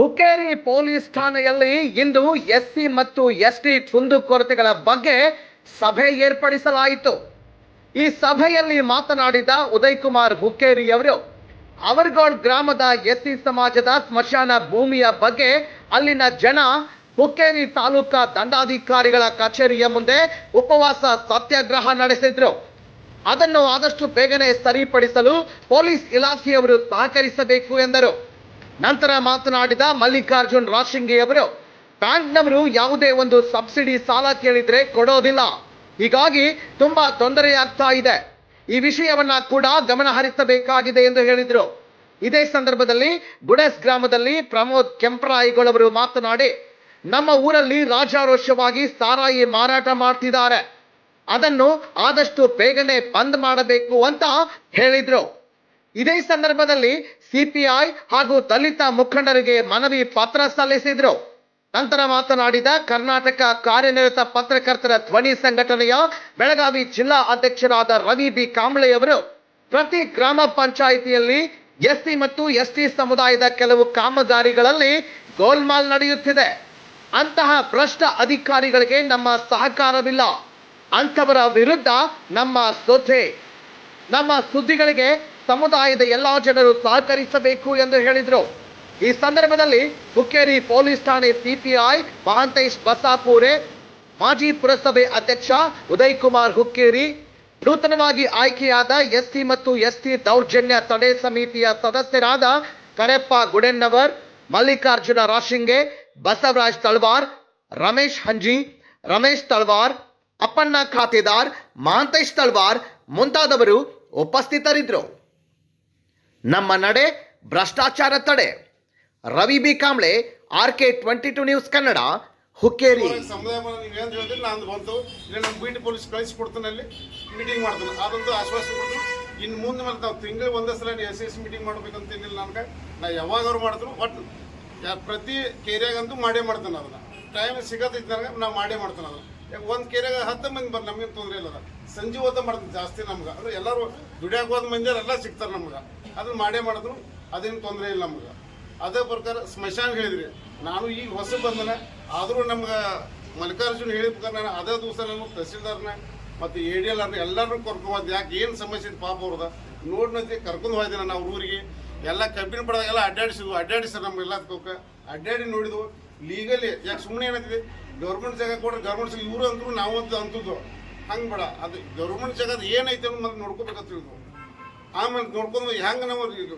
Hukkeri police ಠಾಣೆಯಲ್ಲಿ ಇಂದು SC ಮತ್ತು ಎಸ್ಟಿ ಕುಂದುಕೊರತೆಗಳ ಬಗ್ಗೆ ಸಭೆ ಏರ್ಪಡಿಸಲಾಯಿತು. ಈ ಸಭೆಯಲ್ಲಿ ಮಾತನಾಡಿದ ಉದಯ್ ಕುಮಾರ್ ಹುಕ್ಕೇರಿಯವರು ಅವರ್ಗೋಡ್ ಗ್ರಾಮದ ಎಸ್ಸಿ ಸಮಾಜದ ಸ್ಮಶಾನ ಭೂಮಿಯ ಬಗ್ಗೆ ಅಲ್ಲಿನ ಜನ ಹುಕ್ಕೇರಿ ತಾಲೂಕಾ ದಂಡಾಧಿಕಾರಿಗಳ ಕಚೇರಿಯ ಮುಂದೆ ಉಪವಾಸ ಸತ್ಯಾಗ್ರಹ ನಡೆಸಿದ್ರು. ಅದನ್ನು ಆದಷ್ಟು ಬೇಗನೆ ಸರಿಪಡಿಸಲು ಪೊಲೀಸ್ ಇಲಾಖೆಯವರು ಸಹಕರಿಸಬೇಕು ಎಂದರು. ನಂತರ ಮಾತನಾಡಿದ ಮಲ್ಲಿಕಾರ್ಜುನ್ ರಾಶಿಂಗಿ ಅವರು ಬ್ಯಾಂಕ್ನವರು ಯಾವುದೇ ಒಂದು ಸಬ್ಸಿಡಿ ಸಾಲ ಕೇಳಿದ್ರೆ ಕೊಡೋದಿಲ್ಲ. ಹೀಗಾಗಿ ತುಂಬಾ ತೊಂದರೆಯಾಗ್ತಾ ಇದೆ. ಈ ವಿಷಯವನ್ನ ಕೂಡ ಗಮನ ಹರಿಸಬೇಕಾಗಿದೆ ಎಂದು ಹೇಳಿದರು. ಇದೇ ಸಂದರ್ಭದಲ್ಲಿ ಗುಡೆಸ್ ಗ್ರಾಮದಲ್ಲಿ ಪ್ರಮೋದ್ ಕೆಂಪರಾಯಿಗಳವರು ಮಾತನಾಡಿ, ನಮ್ಮ ಊರಲ್ಲಿ ರಾಜಾರೋಷವಾಗಿ ಸಾರಾಯಿ ಮಾರಾಟ ಮಾಡ್ತಿದ್ದಾರೆ. ಅದನ್ನು ಆದಷ್ಟು ಬೇಗನೆ ಬಂದ್ ಮಾಡಬೇಕು ಅಂತ ಹೇಳಿದ್ರು. ಇದೇ ಸಂದರ್ಭದಲ್ಲಿ ಸಿಪಿಐ ಹಾಗೂ ದಲಿತ ಮುಖಂಡರಿಗೆ ಮನವಿ ಪತ್ರ ಸಲ್ಲಿಸಿದ್ರು. ನಂತರ ಮಾತನಾಡಿದ ಕರ್ನಾಟಕ ಕಾರ್ಯನಿರತ ಪತ್ರಕರ್ತರ ಧ್ವನಿ ಸಂಘಟನೆಯ ಬೆಳಗಾವಿ ಜಿಲ್ಲಾ ಅಧ್ಯಕ್ಷರಾದ ರವಿ ಬಿ ಕಾಂಬ್ಳೆಯವರು, ಪ್ರತಿ ಗ್ರಾಮ ಪಂಚಾಯಿತಿಯಲ್ಲಿ ಎಸ್ಸಿ ಮತ್ತು ಎಸ್ಟಿ ಸಮುದಾಯದ ಕೆಲವು ಕಾಮಗಾರಿಗಳಲ್ಲಿ ಗೋಲ್ಮಾಲ್ ನಡೆಯುತ್ತಿದೆ. ಅಂತಹ ಭ್ರಷ್ಟ ಅಧಿಕಾರಿಗಳಿಗೆ ನಮ್ಮ ಸಹಕಾರವಿಲ್ಲ. ಅಂಥವರ ವಿರುದ್ಧ ನಮ್ಮ ಸೊತೆ ನಮ್ಮ ಸುದ್ದಿಗಳಿಗೆ ಸಮುದಾಯದ ಎಲ್ಲಾ ಜನರು ಸಹಕರಿಸಬೇಕು ಎಂದು ಹೇಳಿದರು. ಈ ಸಂದರ್ಭದಲ್ಲಿ ಹುಕ್ಕೇರಿ ಪೊಲೀಸ್ ಠಾಣೆ ಸಿಪಿಐ ಮಹಾಂತೇಶ್ ಬಸಾಪೂರೆ, ಮಾಜಿ ಪುರಸಭೆ ಅಧ್ಯಕ್ಷ ಉದಯ್ ಕುಮಾರ್ ಹುಕ್ಕೇರಿ, ನೂತನವಾಗಿ ಆಯ್ಕೆಯಾದ ಎಸ್ಸಿ ಮತ್ತು ಎಸ್ಟಿ ದೌರ್ಜನ್ಯ ತಡೆ ಸಮಿತಿಯ ಸದಸ್ಯರಾದ ಕರೆಪ್ಪ ಗುಡೆನ್ನವರ್, ಮಲ್ಲಿಕಾರ್ಜುನ ರಾಶಿಂಗೆ, ಬಸವರಾಜ್ ತಳ್ವಾರ್, ರಮೇಶ್ ಹಂಜಿ, ರಮೇಶ್ ತಳ್ವಾರ್, ಅಪ್ಪಣ್ಣ ಖಾತೆದಾರ್, ಮಹಾಂತೇಶ್ ತಳ್ವಾರ್ ಮುಂತಾದವರು ಉಪಸ್ಥಿತರಿದ್ದರು ನಮ್ಮ ನಡೆ ಭ್ರಷ್ಟಾಚಾರ ತಡೆ. Ravi B. Kamble R K twenty two news Kannada, Hukkeri. ಸಮುದಾಯ ನೀವು ಏನು ಹೇಳಿದ್ರೆ ನಾನು ಬಂತು ನಮ್ಮ ಪೊಲೀಸ್ ಮೀಟಿಂಗ್ ಅದೊಂದು ಆಶ್ವಾಸನೆ ಇನ್ನು ಮುಂದೆ ಮತ್ತೆ ನಾವು ತಿಂಗಳಿಗೆ ಒಂದೇ ಸಲ ಎಸ್ ಎಸ್ ಮೀಟಿಂಗ್ ಮಾಡ್ಬೇಕಂತ ಏನಿಲ್ಲ ನನಗೆ. ನಾ ಯಾವಾಗಾದ್ರು ಮಾಡಿದ್ರು ಒಟ್ಟು ಪ್ರತಿ ಕೇರಿಯಾಗಂತೂ ಮಾಡೇ ಮಾಡ್ತಾನೆ ಅದನ್ನ. ಟೈಮ್ ಸಿಗೋದಿತ್ತು ನನಗೆ ನಾ ಮಾಡೇ ಮಾಡ್ತಾನೆ ಅದು ಯಾಕೆ ಒಂದು ಕೇರಿಯಾಗ ಹತ್ತು ಮಂದಿ ಬರ್ ನಮಗೆ ತೊಂದರೆ ಇಲ್ಲ ಸಂಜೆ ಹೋದ ಮಾಡ್ತೀನಿ ಜಾಸ್ತಿ ನಮ್ಗೆ. ಅಂದ್ರೆ ಎಲ್ಲರೂ ದುಡಿಯಾಗ ಹೋದ ಮಂದಿ ಎಲ್ಲ ಸಿಗ್ತಾರೆ ನಮ್ಗೆ. ಅದನ್ನ ಮಾಡೇ ಮಾಡಿದ್ರು, ಅದೇನು ತೊಂದರೆ ಇಲ್ಲ ನಮ್ಗೆ. ಅದೇ ಪ್ರಕಾರ ಸ್ಮಶಾನ ಹೇಳಿದ್ರಿ. ನಾನು ಈಗ ಹೊಸ ಬಂದನೆ, ಆದರೂ ನಮ್ಗೆ ಮಲ್ಲಿಕಾರ್ಜುನ್ ಹೇಳಿದ ಪ್ರಕಾರ ನಾನು ಅದೇ ದಿವಸ ನಾನು ತಹಸೀಲ್ದಾರ್ನ ಮತ್ತು ಎ ಡಿ ಎಲ್ ಎಲ್ಲರೂ ಕರ್ಕೊಂಡು ಯಾಕೆ ಏನು ಸಮಸ್ಯೆ ಇದೆ ಪಾಪ ಅವ್ರದ. ನೋಡ್ನಂತೆ ಕರ್ಕೊಂಡು ಹೋಯ್ದೆ ನಾನು ಅವ್ರ ಊರಿಗೆ. ಎಲ್ಲ ಕಬ್ಬಿನ ಪಡೆದಾಗೆಲ್ಲ ಅಡ್ಡಾಡಿಸಿದ್ವು. ಅಡ್ಡಾಡಿಸ್ರಿ ನಮ್ಮ ಎಲ್ಲ ಕೋಕ ಅಡ್ಡಾಡಿ ನೋಡಿದ್ವು. ಲೀಗಲಿ ಯಾಕೆ ಸುಮ್ಮನೆ ಏನಂತಿದೆ ಗೌರ್ಮೆಂಟ್ ಜಾಗ ಕೊಡ್ರಿ ಗೌರ್ಮೆಂಟ್ ಇವರು ಅಂದ್ರು ನಾವು ಅಂತ ಅಂತಿದ್ವು. ಹಂಗೆ ಬೇಡ. ಅದು ಗೌರ್ಮೆಂಟ್ ಜಾಗದ ಏನೈತೆ ಅನ್ನೋದು ಮತ್ತೆ ನೋಡ್ಕೋಬೇಕಂತ ತಿಳಿದ್ವು. ಆಮೇಲೆ ನೋಡ್ಕೊಂಡು ಹೆಂಗೆ ನಾವು ಇದು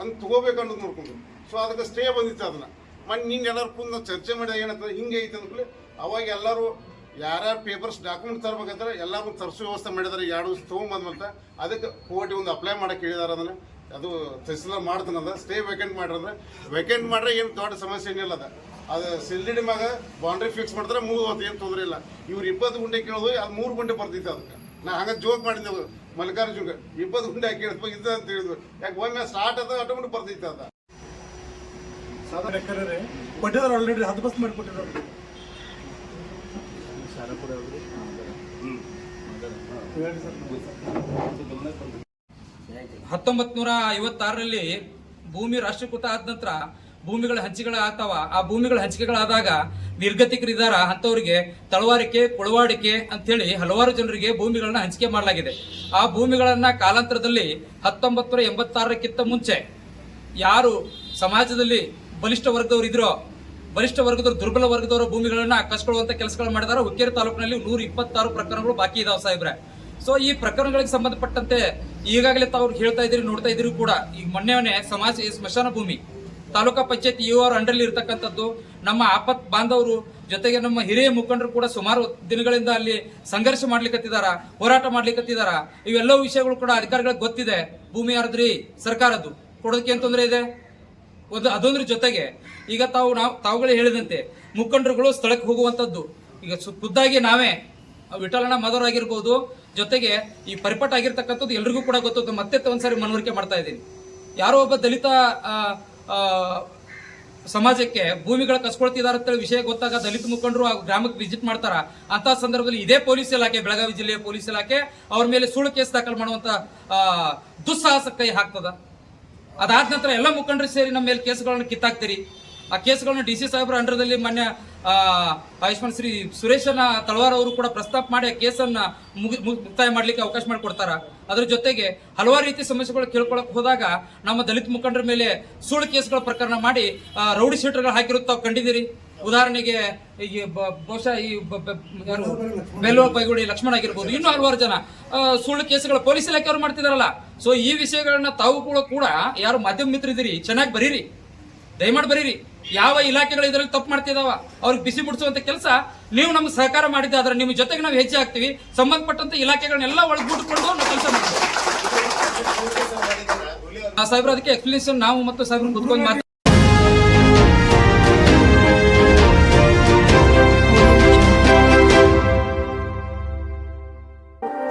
ಅಂತ ತಗೋಬೇಕು ಅನ್ನೋದು ನೋಡ್ಕೊಂಡು ಸೊ ಅದಕ್ಕೆ ಸ್ಟೇ ಬಂದಿತ್ತು ಅದನ್ನ. ಮತ್ತು ನಿನ್ನ ಎಲ್ಲರೂ ಕುಂದು ಚರ್ಚೆ ಮಾಡಿದಾಗ ಏನಂತಂದ್ರೆ ಹಿಂಗೆ ಐತೆ ಅಂದ್ಕೊಳ್ಳಿ ಅವಾಗ ಎಲ್ಲರೂ ಯಾರ್ಯಾರು ಪೇಪರ್ಸ್ ಡಾಕ್ಯುಮೆಂಟ್ ತರಬೇಕಂದ್ರೆ ಎಲ್ಲರೂ ತರಿಸೋ ವ್ಯವಸ್ಥೆ ಮಾಡಿದಾರೆ, ಎರಡು ದಿವಸ ತೊಗೊಂಬಂದ್ಮಂತ ಅದಕ್ಕೆ ಕೋರ್ಟಿ ಒಂದು ಅಪ್ಲೈ ಮಾಡಕ್ಕೆ ಹೇಳಿದಾರೆ ಅದನ್ನ. ಅದು ತಹಸೀಲ್ದಾರ್ ಮಾಡ್ತಾನದ ಸ್ಟೇ ವೇಕೆಂಟ್ ಮಾಡ್ರಂದ್ರೆ ವೇಕೆಂಟ್ ಮಾಡ್ರೆ ಏನು ದೊಡ್ಡ ಸಮಸ್ಯೆ ಏನಿಲ್ಲ ಅದ. ಅದು ಸಿಲ್ಡಿಡಿ ಮ್ಯಾಗ ಬೌಂಡ್ರಿ ಫಿಕ್ಸ್ ಮಾಡಿದ್ರೆ ಮೂರು ಹೊತ್ತು ಏನು ತೊಂದರೆ ಇಲ್ಲ. ಇವ್ರು ಇಪ್ಪತ್ತು ಗುಂಟೆ ಕೇಳೋದು ಅದು ಮೂರು ಗುಂಟೆ ಬರ್ತಿತ್ತು ಅದಕ್ಕೆ. ನಾ ಹಂಗೆ ಜೋಕ್ ಮಾಡಿದ್ದೆವು ಮಲ್ಲಿಕಾರ್ಜುನ್ ಇಪ್ಪತ್ತು ಗುಂಡೆ ಹಾಕಿ ಇದ್ದ ಅಂತ ಹೇಳಿದ್ರು. ಯಾಕೆ ಒಮ್ಮೆ ಸ್ಟಾರ್ಟ್ ಅದ ಆಟೋಮೆಟಿಕ್ ಬರ್ತಿತ್ತು ಅದ ಬೇಕಾದ್ರೆ ಕೊಟ್ಟಿದ್ದಾರೆ ಆಲ್ರೆಡಿ ಹತ್ತು ಬಸ್ ಮಾಡಿ ಕೊಟ್ಟಿದ್ದಾರೆ ಹೇಳಿ ಸರ್ ಹತ್ತೊಂಬತ್ ನೂರ ಐವತ್ತಾರರಲ್ಲಿ ಭೂಮಿ ರಾಷ್ಟ್ರೀಕೃತ ಆದ ನಂತರ ಭೂಮಿಗಳ ಹಂಚಿಕೆಗಳು ಆಗ್ತಾವ. ಆ ಭೂಮಿಗಳ ಹಂಚಿಕೆಗಳಾದಾಗ ನಿರ್ಗತಿಕರಿದ್ದಾರ ಅಂಥವ್ರಿಗೆ ತಳವಾರಿಕೆ, ಕುಳವಾಡಿಕೆ ಅಂತೇಳಿ ಹಲವಾರು ಜನರಿಗೆ ಭೂಮಿಗಳನ್ನ ಹಂಚಿಕೆ ಮಾಡಲಾಗಿದೆ. ಆ ಭೂಮಿಗಳನ್ನ ಕಾಲಾಂತರದಲ್ಲಿ ಹತ್ತೊಂಬತ್ತು ಎಂಬತ್ತಾರಕ್ಕಿಂತ ಮುಂಚೆ ಯಾರು ಸಮಾಜದಲ್ಲಿ ಬಲಿಷ್ಠ ವರ್ಗದವರು ಇದ್ರೋ, ಬಲಿಷ್ಠ ವರ್ಗದವರು, ದುರ್ಬಲ ವರ್ಗದವರ ಭೂಮಿಗಳನ್ನ ಕಸ್ಕೊಳ್ಳುವಂತ ಕೆಲಸಗಳು ಮಾಡಿದಾರ. ಹುಕ್ಕೇರಿ ತಾಲೂಕಿನಲ್ಲಿ ನೂರ ಇಪ್ಪತ್ತಾರು ಪ್ರಕರಣಗಳು ಬಾಕಿ ಇದಾವೆ ಸಾಹೇಬ್ರೆ. ಸೊ ಈ ಪ್ರಕರಣಗಳಿಗೆ ಸಂಬಂಧಪಟ್ಟಂತೆ ಈಗಾಗಲೇ ತಾವು ಹೇಳ್ತಾ ಇದ್ದೀರಿ, ನೋಡ್ತಾ ಇದ್ದೀರಿ ಕೂಡ. ಈಗ ಮೊನ್ನೆ ಸಮಾಜ, ಈ ಸ್ಮಶಾನ ಭೂಮಿ. ತಾಲೂಕಾ ಪಂಚಾಯತ್ ಇ ಆರ್ ಅಂಡರ್ಲಿ ಇರ್ತಕ್ಕಂಥದ್ದು, ನಮ್ಮ ಆಪತ್ ಬಾಂಧವರು ಜೊತೆಗೆ ನಮ್ಮ ಹಿರಿಯ ಮುಖಂಡರು ಕೂಡ ಸುಮಾರು ದಿನಗಳಿಂದ ಅಲ್ಲಿ ಸಂಘರ್ಷ ಮಾಡ್ಲಿಕ್ಕತ್ತಿದಾರ ಹೋರಾಟ ಮಾಡ್ಲಿಕ್ಕತ್ತಿದಾರ ಇವೆಲ್ಲವೂ ವಿಷಯಗಳು ಕೂಡ ಅಧಿಕಾರಿಗಳಿಗೆ ಗೊತ್ತಿದೆ. ಭೂಮಿ ಯಾರದ್ರಿ? ಸರ್ಕಾರದ್ದು. ಕೊಡೋದಕ್ಕೆ ಏನ್ ತೊಂದರೆ ಇದೆ? ಒಂದು ಅದೊಂದ್ರ ಜೊತೆಗೆ ಈಗ ತಾವು ನಾವು ತಾವುಗಳೇ ಹೇಳಿದಂತೆ ಮುಖಂಡರುಗಳು ಸ್ಥಳಕ್ಕೆ ಹೋಗುವಂಥದ್ದು. ಈಗ ಖುದ್ದಾಗಿ ನಾವೇ ವಿಠಲಣ ಮದರ್ ಆಗಿರ್ಬೋದು, ಜೊತೆಗೆ ಈ ಪರಿಪಟ ಆಗಿರ್ತಕ್ಕಂಥದ್ದು ಎಲ್ರಿಗೂ ಕೂಡ ಗೊತ್ತು ಮತ್ತೆ ಒಂದ್ಸರಿ ಮನವರಿಕೆ ಮಾಡ್ತಾ ಇದ್ದೀನಿ. ಯಾರೋ ಒಬ್ಬ ದಲಿತ ಸಮಾಜಕ್ಕೆ ಭೂಮಿಗಳ ಕಸ್ಕೊಳ್ತಿದಾರ ಅಂತೇಳಿ ವಿಷಯ ಗೊತ್ತಾಗ ದಲಿತ ಮುಖಂಡರು ಆ ಗ್ರಾಮಕ್ಕೆ ವಿಸಿಟ್ ಮಾಡ್ತಾರ. ಅಂತ ಸಂದರ್ಭದಲ್ಲಿ ಇದೇ ಪೊಲೀಸ್ ಇಲಾಖೆ, ಬೆಳಗಾವಿ ಜಿಲ್ಲೆಯ ಪೊಲೀಸ್ ಇಲಾಖೆ ಅವ್ರ ಮೇಲೆ ಸುಳ್ಳು ಕೇಸ್ ದಾಖಲು ಮಾಡುವಂತ ದುಸ್ಸಾಹಸ ಕೈ ಹಾಕ್ತದ. ಅದಾದ ನಂತರ ಎಲ್ಲ ಮುಖಂಡರು ಸೇರಿ ನಮ್ಮ ಮೇಲೆ ಕೇಸ್ಗಳನ್ನು ಕಿತ್ತಾಕ್ತೀರಿ. ಆ ಕೇಸ್ಗಳನ್ನ ಡಿ ಸಿ ಸಾಹೇಬ್ರ ಅಂಡರ್ದಲ್ಲಿ ಮಾನ್ಯ ಆ, ಆಯುಷ್ಮಾನ್ ಶ್ರೀ ಸುರೇಶನ ತಳವಾರ್ ಅವರು ಕೂಡ ಪ್ರಸ್ತಾಪ ಮಾಡಿ ಆ ಕೇಸನ್ನು ಮುಗಿ- ಮುಕ್ತಾಯ ಮಾಡ್ಲಿಕ್ಕೆ ಅವಕಾಶ ಮಾಡಿಕೊಡ್ತಾರ. ಅದ್ರ ಜೊತೆಗೆ ಹಲವಾರು ರೀತಿ ಸಮಸ್ಯೆಗಳು ಕೇಳ್ಕೊಳಕ್ ಹೋದಾಗ ನಮ್ಮ ದಲಿತ ಮುಖಂಡರ ಮೇಲೆ ಸುಳ್ಳು ಕೇಸ್ಗಳ ಪ್ರಕರಣ ಮಾಡಿ ರೌಡಿ ಶೀಟರ್ಗಳು ಹಾಕಿರೋದು ತಾವು ಕಂಡಿದ್ದೀರಿ? ಉದಾಹರಣೆಗೆ ಈ ಬಹುಶಃ ಈ ಬೇಲೂರು ಬೈಗುಡಿ ಲಕ್ಷ್ಮಣ ಆಗಿರ್ಬೋದು ಇನ್ನೂ ಹಲವಾರು ಜನ. ಸುಳ್ಳು ಕೇಸ್ಗಳು ಪೊಲೀಸ್ ಇಲಾಖೆಯವರು ಮಾಡ್ತಿದಾರಲ್ಲ. ಸೊ ಈ ವಿಷಯಗಳನ್ನ ತಾವು ಕೂಡ ಕೂಡ ಯಾರು ಮಾಧ್ಯಮ ಮಿತ್ರರಿದ್ದೀರಿ? ಚೆನ್ನಾಗಿ ಬರೀರಿ. ದಯಮಾಡಿ ಬರೀರಿ. ಯಾವ ಇಲಾಖೆಗಳು ಇದರಲ್ಲಿ ತಪ್ಪು ಮಾಡ್ತಿದಾವ? ಅವ್ರಿಗೆ ಬಿಸಿ ಮುಡಿಸುವಂತ ಕೆಲಸ ನೀವು ನಮ್ಗೆ ಸಹಕಾರ ಮಾಡಿದ್ದೆ, ಆದ್ರೆ ನಿಮ್ಮ ಜೊತೆಗೆ ನಾವು ಹೆಜ್ಜೆ ಹಾಕ್ತಿವಿ. ಸಂಬಂಧಪಟ್ಟಂತ ಇಲಾಖೆಗಳನ್ನೆಲ್ಲ ಒಳಗ್ಬಿಟ್ಕೊಂಡು ನಾವು ಕೆಲಸ ಮಾಡ್ತೀವಿ. ಆ ಸಾಹೇಬ್ರ, ಅದಕ್ಕೆ ಎಕ್ಸ್ಪ್ಲನೇಷನ್ ನಾವು ಮತ್ತು ಸಾಹೇಬ್ರ ಕುತ್ಕೊಂಡು